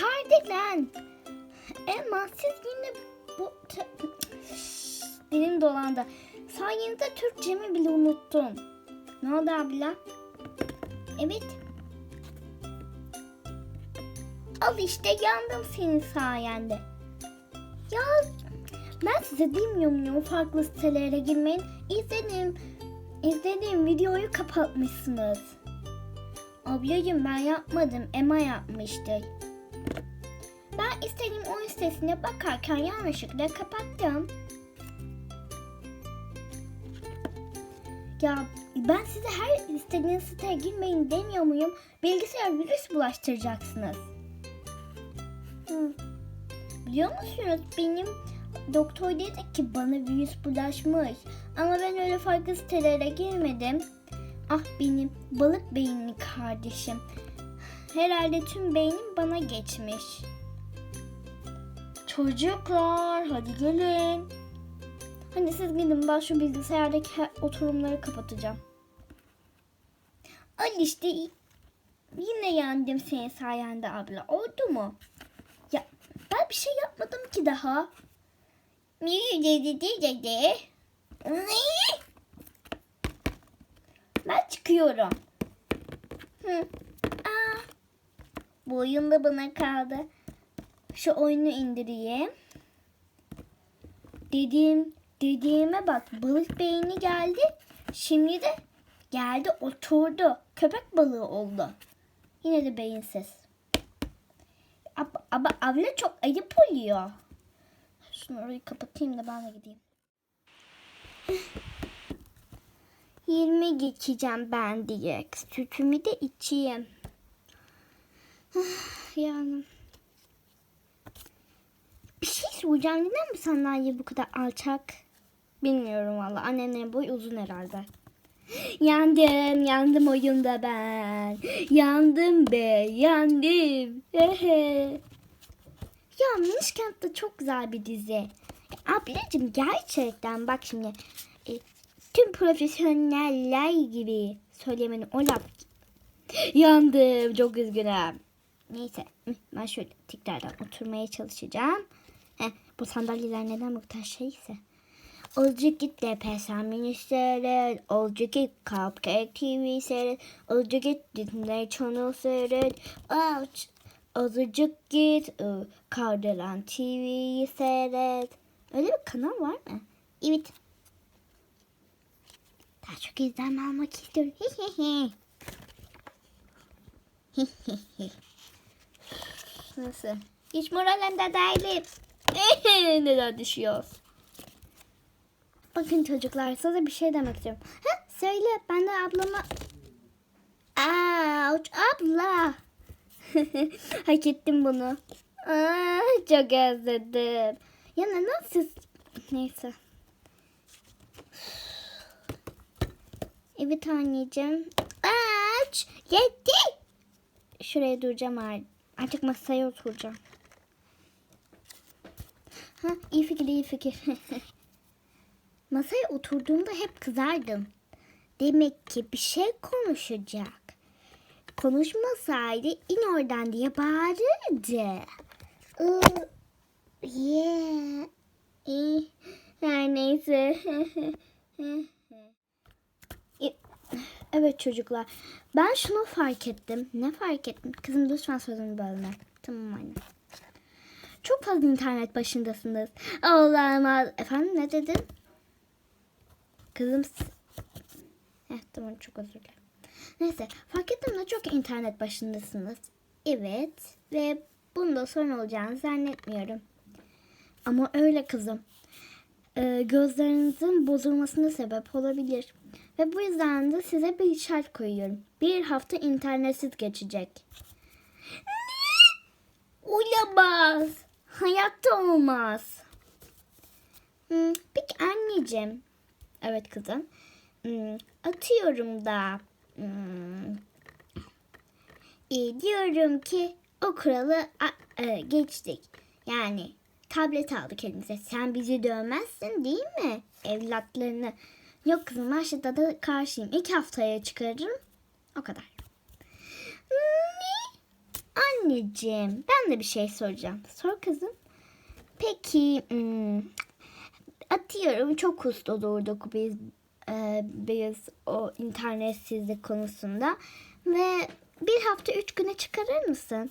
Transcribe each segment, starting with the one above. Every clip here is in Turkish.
Kardelen. Emma siz yine bu... Dilim dolandı. Sayenizde Türkçemi bile unuttum. Ne oldu abla? Evet. Al işte yandım senin sayende. Ya ben size demiyor muyum farklı sitelere girmeyin? İzledim. İzledim videoyu kapatmışsınız. Ablacığım ben yapmadım. Emma yapmıştı. İstediğim oyun sitesine bakarken yanlışlıkla kapattım. Ya ben size her istediğiniz siteye girmeyin demiyor muyum? Bilgisayar virüs bulaştıracaksınız. Hı. Biliyor musunuz benim doktor dedi ki bana virüs bulaşmış. Ama ben öyle farklı sitelere girmedim. Ah benim balık beyinli kardeşim. Herhalde tüm beynim bana geçmiş. Çocuklar hadi gelin. Hani siz gidin ben şu bilgisayardaki oturumları kapatacağım. Al işte yine yendim senin sayende abla. Oldu mu? Ya ben bir şey yapmadım ki daha. Ben çıkıyorum. Hı. Aa, bu da bana kaldı. Şu oyunu indireyim. Dediğim, dediğime bak balık beyni geldi. Şimdi de geldi oturdu. Köpek balığı oldu. Yine de beyinsiz. Ama, ama abla çok ayıp oluyor. Şunu orayı kapatayım da ben de gideyim. 20 geçeceğim ben diye. Sütümü de içeyim. yani. Şey soracağım. Neden bu sandalye bu kadar alçak? Bilmiyorum valla. Annemlerin boyu uzun herhalde. Yandım, yandım oyunda ben. Yandım be, yandım. Ya Miniş Kent de çok güzel bir dizi. Ablacığım gerçekten bak şimdi. e, tüm profesyoneller gibi söylemenin o laf. Yandım, çok üzgünüm. Neyse, ben şöyle tekrardan oturmaya çalışacağım. Heh, bu sandalyeler neden bu kadar şeyse? Olacak git DPSM mini seyret. Olacak git Cupcake TV seyret. Olacak git Disney Channel seyret. Ouch. Azıcık git ıı, Kardelen TV'yi seyret. Öyle bir kanal var mı? Evet. Daha çok izlenme almak istiyorum. Nasıl? Hiç moralimde değilim. Neden düşüyor? Bakın çocuklar size bir şey demek istiyorum. Ha, söyle ben de ablama... Ouch abla. Hak ettim bunu. Aa, çok özledim. Ya neden siz... Neyse. Evet anneciğim. Aç. Yetti. Şuraya duracağım ar- artık masaya oturacağım. Ha, iyi fikir iyi fikir. Masaya oturduğumda hep kızardım. Demek ki bir şey konuşacak. Konuşmasaydı in oradan diye bağırırdı. Iı, Yeah. Her neyse. Evet çocuklar. Ben şunu fark ettim. Ne fark ettim? Kızım lütfen sözünü bölme. Tamam anne. Çok fazla internet başındasınız. Olamaz. Efendim ne dedin? Kızım... Heh, tamam çok özür dilerim. Neyse fark ettim de çok internet başındasınız. Evet ve bunda sorun olacağını zannetmiyorum. Ama öyle kızım. Ee, gözlerinizin bozulmasına sebep olabilir. Ve bu yüzden de size bir şart koyuyorum. Bir hafta internetsiz geçecek. Olamaz. Hayatta olmaz. Hmm, peki anneciğim. Evet kızım. Hmm, atıyorum da. Hmm, e, diyorum ki o kuralı a- e, geçtik. Yani tablet aldık elimize. Sen bizi dövmezsin değil mi? Evlatlarını. Yok kızım aşağıda da karşıyım. İki haftaya çıkarırım. O kadar. Ne? Anneciğim ben de bir şey soracağım. Sor kızım. Peki hmm, atıyorum çok usta olurduk biz e, biz o internetsizlik konusunda ve bir hafta üç güne çıkarır mısın?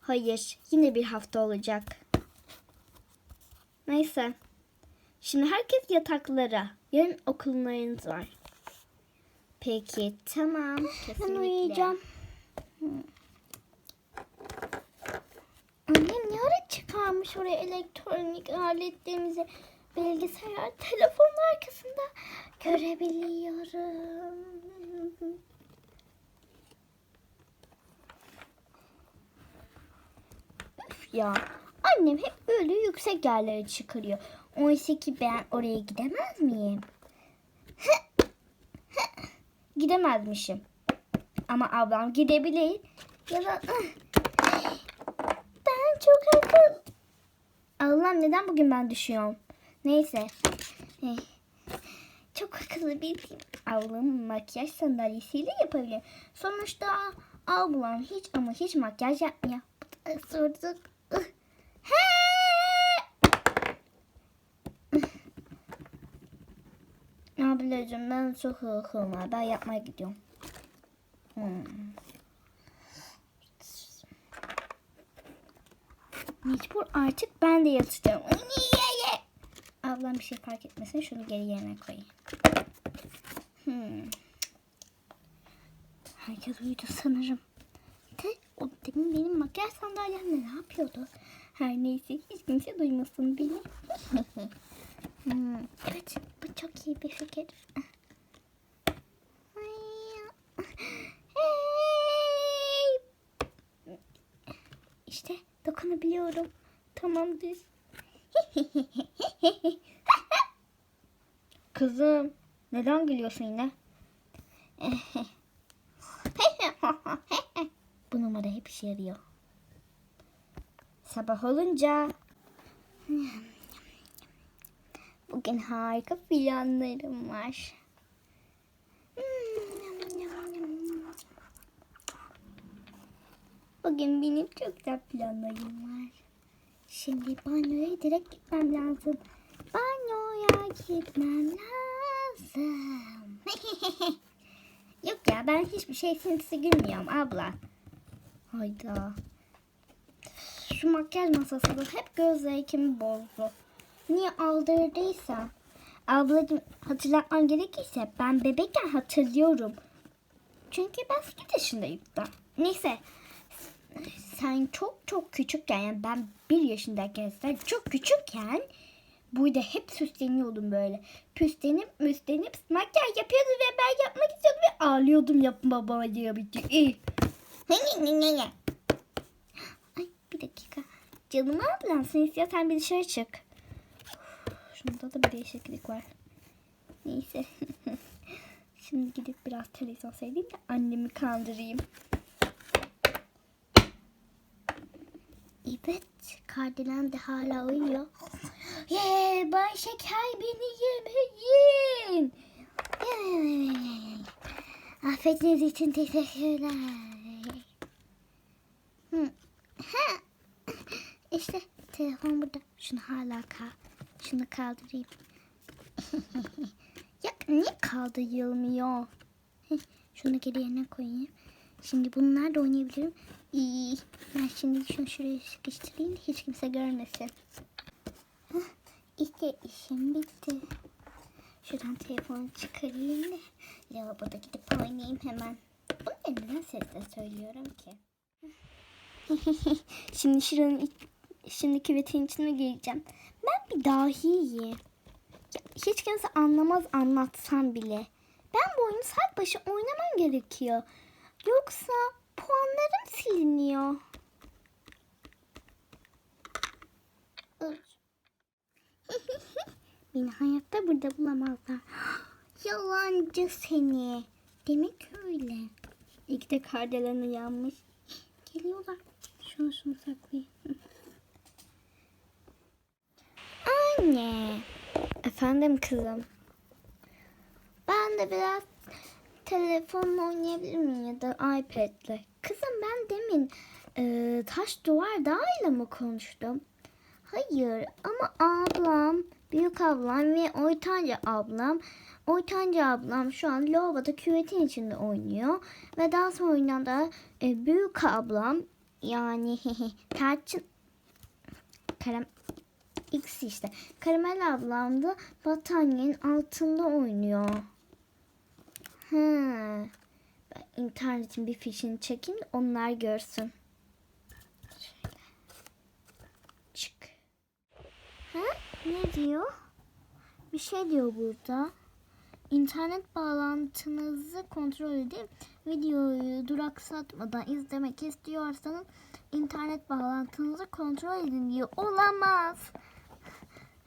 Hayır yine bir hafta olacak. Neyse. Şimdi herkes yataklara. Yarın okullarınız var. Peki tamam. Kesinlikle. Ben uyuyacağım. Annem ne ara çıkarmış oraya elektronik aletlerimizi bilgisayar telefonun arkasında görebiliyorum. Üf ya annem hep böyle yüksek yerlere çıkarıyor. Oysa ki ben oraya gidemez miyim? Gidemezmişim. Ama ablam gidebilir. Ya da akıl. Allah'ım neden bugün ben düşüyorum? Neyse. Eh, Çok akıllı bir ablam makyaj sandalyesiyle yapabilir. Sonuçta ablam hiç ama hiç makyaj yapmıyor. Sorduk. Ablacığım ben çok var. Ben yapmaya gidiyorum. Hmm. Mecbur artık ben de yatacağım. Ablam bir şey fark etmesin. Şunu geri yerine koyayım. Hmm. Herkes uyudu sanırım. De, o demin benim makyaj sandalyemle ne yapıyordu? Her neyse hiç kimse duymasın beni. hmm. Evet bu çok iyi bir fikir. Hey! Dokunabiliyorum. Tamamdır. Kızım neden gülüyorsun yine? Bu numara hep işe yarıyor. Sabah olunca bugün harika planlarım var. Bugün benim çok güzel planlarım var. Şimdi banyoya direkt gitmem lazım. Banyoya gitmem lazım. Yok ya ben hiçbir şey sinsi gülmüyorum abla. Hayda. Şu makyaj masası da hep göz zevkimi bozdu. Niye aldırdıysam. Ablacığım hatırlatmam gerekirse ben bebekken hatırlıyorum. Çünkü ben 8 yaşındayım da. Neyse sen çok çok küçükken yani ben bir yaşındayken sen çok küçükken burada hep süsleniyordum böyle. Püslenip müslenip makyaj yapıyordum ve ben yapmak istiyordum ve ağlıyordum yapma baba diye bitti. İyi. Ay bir dakika. Canım ablam sen istiyorsan bir dışarı çık. Şunda da bir değişiklik var. Neyse. Şimdi gidip biraz televizyon seyredeyim de annemi kandırayım. Evet, Kardelen de hala uyuyor. Ye, Bay Şeker beni yemeyin. Yey. Affettiğiniz için teşekkürler. İşte telefon burada. Şunu hala kal. Şunu kaldırayım. ya niye kaldırılmıyor? Şunu geri yerine koyayım. Şimdi bunlar da oynayabilirim. İyi. Ben şimdi şunu şuraya sıkıştırayım hiç kimse görmesin. Hah, İşte işim bitti. Şuradan telefonu çıkarayım da lavaboda gidip oynayayım hemen. Bunu neden sesle söylüyorum ki? şimdi şuranın şimdi küvetin içine gireceğim. Ben bir dahiyim. Hiç kimse anlamaz anlatsam bile. Ben bu oyunu saat başı oynamam gerekiyor. Yoksa puanlarım siliniyor. Beni hayatta burada bulamazlar. Yalancı seni. Demek öyle. İlk de kardelen uyanmış. Geliyorlar. Şunu şunu saklayayım. Anne. Efendim kızım. Ben de biraz telefonla oynayabilir miyim ya da iPad'le? Kızım ben demin Ee, taş duvar dağıyla mı konuştum? Hayır ama ablam, büyük ablam ve ortanca ablam, ortanca ablam şu an lavaboda küvetin içinde oynuyor. Ve daha sonra da e, büyük ablam yani Tarçın Karam X işte. Karamel ablam da battaniyenin altında oynuyor. He. Ben internetin bir fişini de onlar görsün. Şöyle. Çık. Ha? Ne diyor? Bir şey diyor burada. İnternet bağlantınızı kontrol edip videoyu duraksatmadan izlemek istiyorsanız internet bağlantınızı kontrol edin diyor. Olamaz.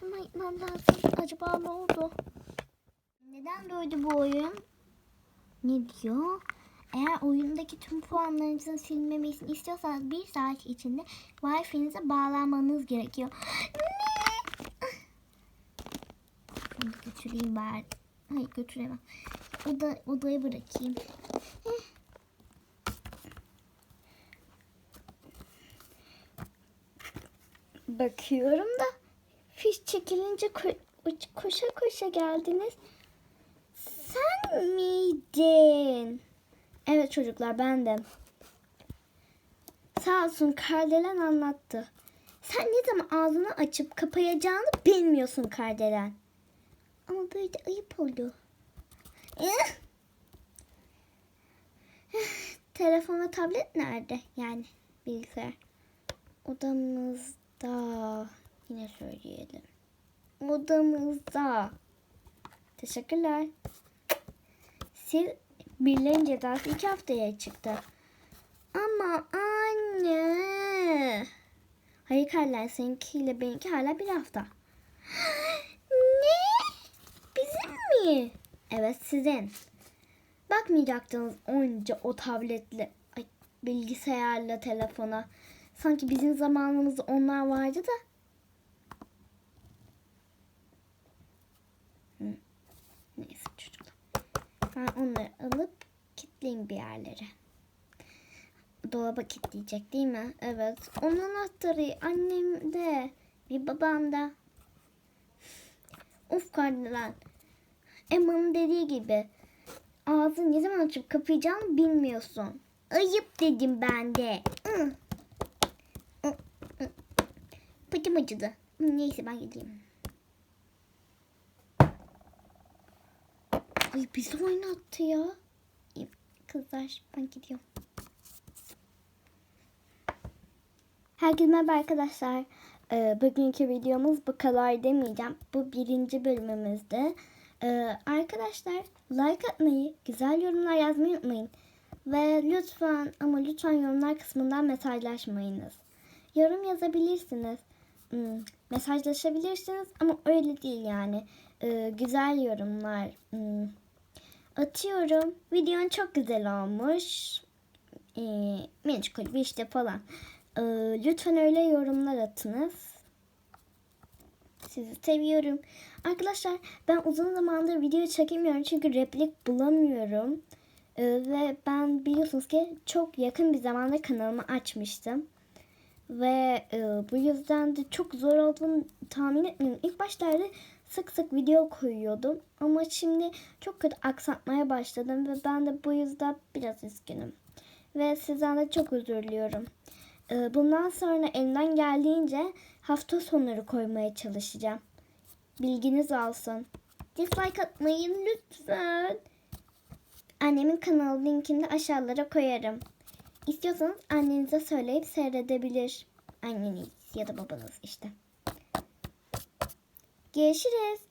Hemen gitmem lazım. Acaba ne oldu? Neden böyle bu oyun? Ne diyor? Eğer oyundaki tüm puanlarınızın silinmemesini istiyorsanız bir saat içinde Wi-Fi'nize bağlanmanız gerekiyor. Ne? Bunu götüreyim bari. Hayır götüremem. Oda, odaya bırakayım. Bakıyorum da fiş çekilince ko- koşa koşa geldiniz. Miydin? Evet çocuklar bendim. Sağ olsun Kardelen anlattı. Sen ne zaman ağzını açıp kapayacağını bilmiyorsun Kardelen. Ama böyle de ayıp oldu. Eh! Telefon ve tablet nerede? Yani bilgisayar. Odamızda. Yine söyleyelim. Odamızda. Teşekkürler. Siz birlerin cezası iki haftaya çıktı. Ama anne. Hayır Karlar seninkiyle benimki hala bir hafta. ne? Bizim mi? Evet sizin. Bakmayacaktınız onca o tabletle, ay, bilgisayarla, telefona. Sanki bizim zamanımızda onlar vardı da. Hı. Neyse çocuklar. Ben onları alıp kilitleyeyim bir yerlere. Dolaba kilitleyecek değil mi? Evet. Onun anahtarı annemde. Bir babamda. Of kardeşler. Emma'nın dediği gibi. Ağzını ne zaman açıp kapayacağını bilmiyorsun. Ayıp dedim ben de. Patim acıdı. Neyse ben gideyim. Ay bizi oynattı ya. Kızlar ben gidiyorum. Herkese merhaba arkadaşlar. Ee, bugünkü videomuz bu kadar demeyeceğim. Bu birinci bölümümüzde. Ee, arkadaşlar like atmayı, güzel yorumlar yazmayı unutmayın. Ve lütfen ama lütfen yorumlar kısmından mesajlaşmayınız. Yorum yazabilirsiniz. Hmm, mesajlaşabilirsiniz ama öyle değil yani. Ee, güzel yorumlar. Hmm, atıyorum. Videon çok güzel olmuş. Ee, meşgul bir işte falan. Ee, lütfen öyle yorumlar atınız. Sizi seviyorum. Arkadaşlar ben uzun zamandır video çekemiyorum çünkü replik bulamıyorum. Ee, ve ben biliyorsunuz ki çok yakın bir zamanda kanalımı açmıştım. Ve e, bu yüzden de çok zor olduğunu tahmin etmiyorum. İlk başlarda sık sık video koyuyordum. Ama şimdi çok kötü aksatmaya başladım ve ben de bu yüzden biraz üzgünüm. Ve sizden de çok özür diliyorum. Ee, Bundan sonra elimden geldiğince hafta sonları koymaya çalışacağım. Bilginiz olsun. Dislike atmayın lütfen. Annemin kanalı linkini de aşağılara koyarım. İstiyorsanız annenize söyleyip seyredebilir. Anneniz ya da babanız işte. Görüşürüz.